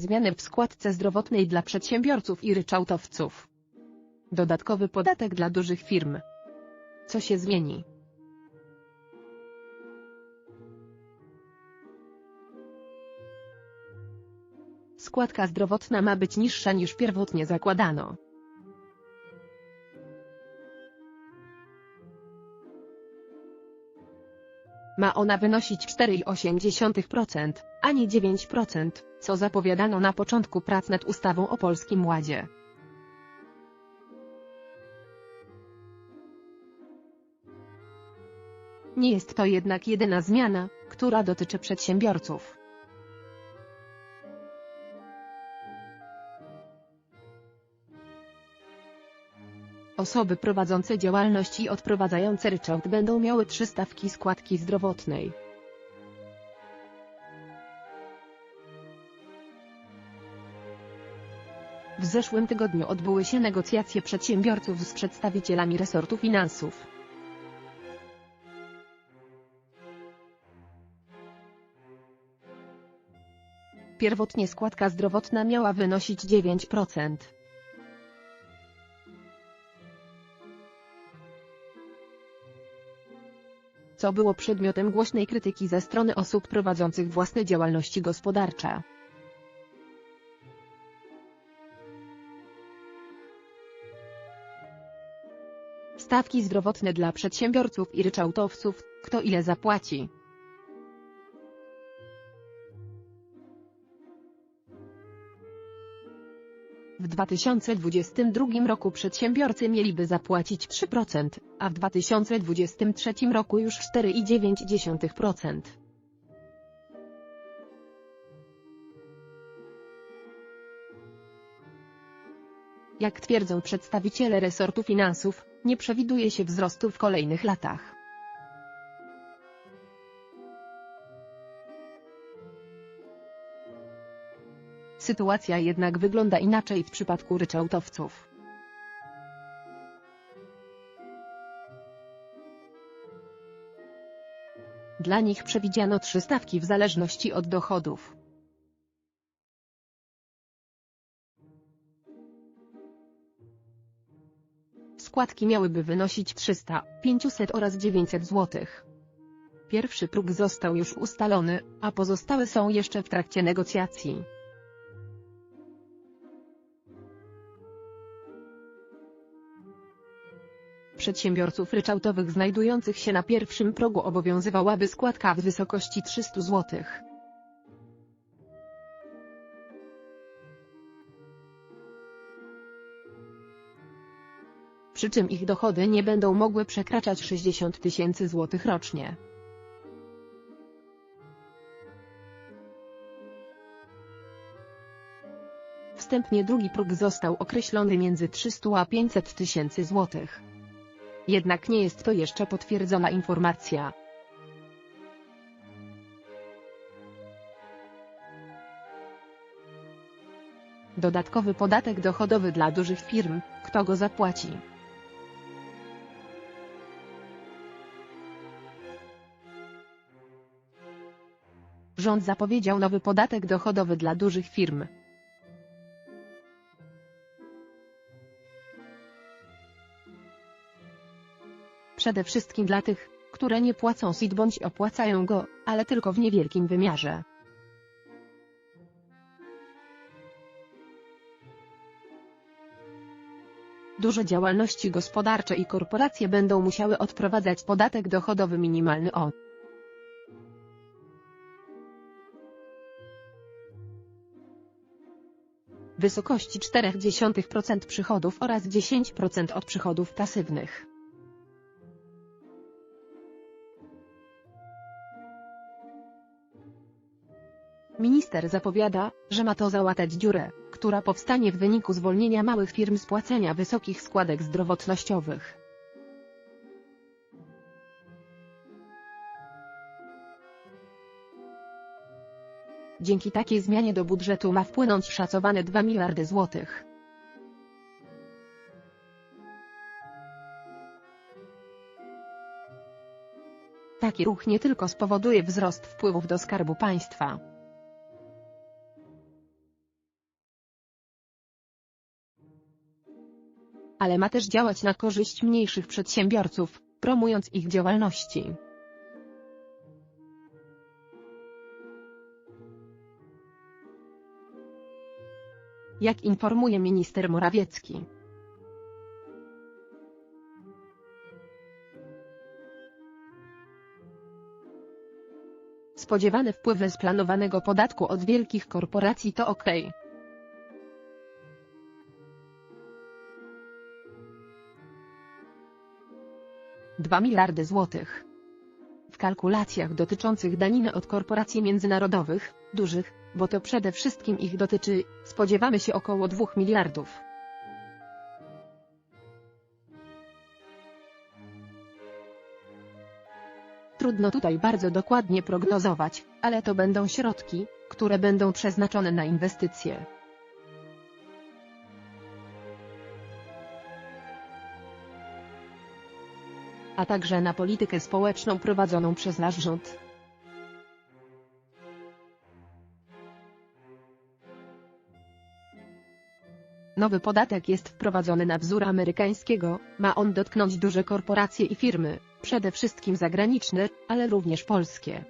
Zmiany w składce zdrowotnej dla przedsiębiorców i ryczałtowców. Dodatkowy podatek dla dużych firm. Co się zmieni? Składka zdrowotna ma być niższa niż pierwotnie zakładano. Ma ona wynosić 4,8%, a nie 9%, co zapowiadano na początku prac nad ustawą o Polskim Ładzie. Nie jest to jednak jedyna zmiana, która dotyczy przedsiębiorców. Osoby prowadzące działalność i odprowadzające ryczałt będą miały trzy stawki składki zdrowotnej. W zeszłym tygodniu odbyły się negocjacje przedsiębiorców z przedstawicielami resortu finansów. Pierwotnie składka zdrowotna miała wynosić 9%. Co było przedmiotem głośnej krytyki ze strony osób prowadzących własne działalności gospodarcze. Stawki zdrowotne dla przedsiębiorców i ryczałtowców, kto ile zapłaci. W 2022 roku przedsiębiorcy mieliby zapłacić 3%, a w 2023 roku już 4,9%. Jak twierdzą przedstawiciele resortu finansów, nie przewiduje się wzrostu w kolejnych latach. Sytuacja jednak wygląda inaczej w przypadku ryczałtowców. Dla nich przewidziano trzy stawki w zależności od dochodów. Składki miałyby wynosić 300, 500 oraz 900 zł. Pierwszy próg został już ustalony, a pozostałe są jeszcze w trakcie negocjacji. Przedsiębiorców ryczałtowych znajdujących się na pierwszym progu obowiązywałaby składka w wysokości 300 zł. Przy czym ich dochody nie będą mogły przekraczać 60 tysięcy złotych rocznie. Wstępnie drugi próg został określony między 300 a 500 tysięcy złotych. Jednak nie jest to jeszcze potwierdzona informacja. Dodatkowy podatek dochodowy dla dużych firm, kto go zapłaci? Rząd zapowiedział nowy podatek dochodowy dla dużych firm. Przede wszystkim dla tych, które nie płacą SIT bądź opłacają go, ale tylko w niewielkim wymiarze. Duże działalności gospodarcze i korporacje będą musiały odprowadzać podatek dochodowy minimalny od wysokości 0,4% przychodów oraz 10% od przychodów pasywnych. Minister zapowiada, że ma to załatać dziurę, która powstanie w wyniku zwolnienia małych firm z płacenia wysokich składek zdrowotnościowych. Dzięki takiej zmianie do budżetu ma wpłynąć szacowane 2 miliardy złotych. Taki ruch nie tylko spowoduje wzrost wpływów do Skarbu Państwa, ale ma też działać na korzyść mniejszych przedsiębiorców, promując ich działalności. Jak informuje minister Morawiecki. Spodziewane wpływy z planowanego podatku od wielkich korporacji to ok. 2 miliardy złotych. W kalkulacjach dotyczących daniny od korporacji międzynarodowych, dużych, bo to przede wszystkim ich dotyczy, spodziewamy się około 2 miliardów. Trudno tutaj bardzo dokładnie prognozować, ale to będą środki, które będą przeznaczone na inwestycje. A także na politykę społeczną prowadzoną przez nasz rząd. Nowy podatek jest wprowadzony na wzór amerykańskiego, ma on dotknąć duże korporacje i firmy, przede wszystkim zagraniczne, ale również polskie.